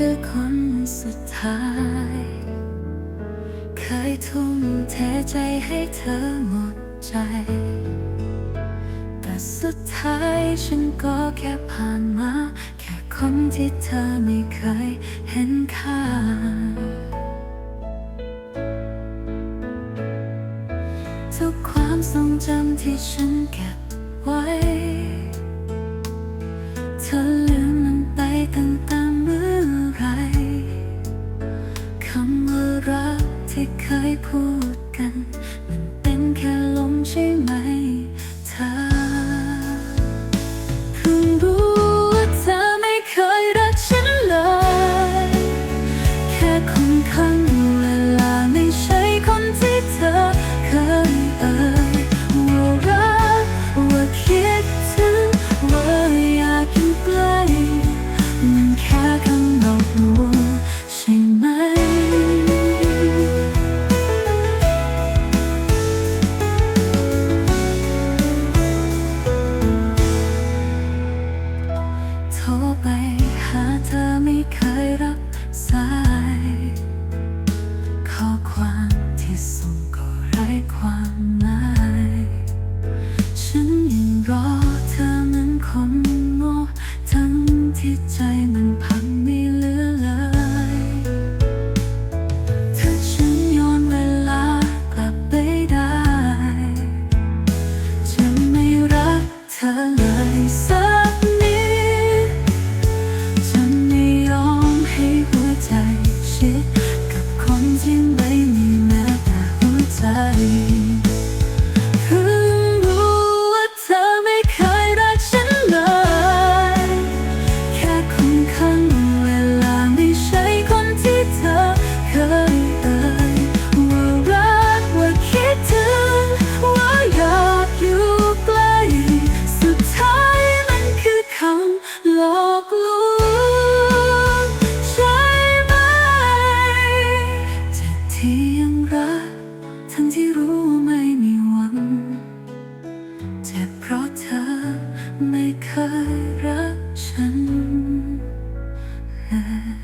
คือคนสุดท้าย เคยทุ่มเทใจให้เธอหมดใจ แต่สุดท้ายฉันก็แค่ผ่านมา แค่คนที่เธอไม่เคยเห็นค่าทุกความทรงจำที่ฉัน คุ้มข้าง็บเพราะเธอไม่เคยรักฉันเลย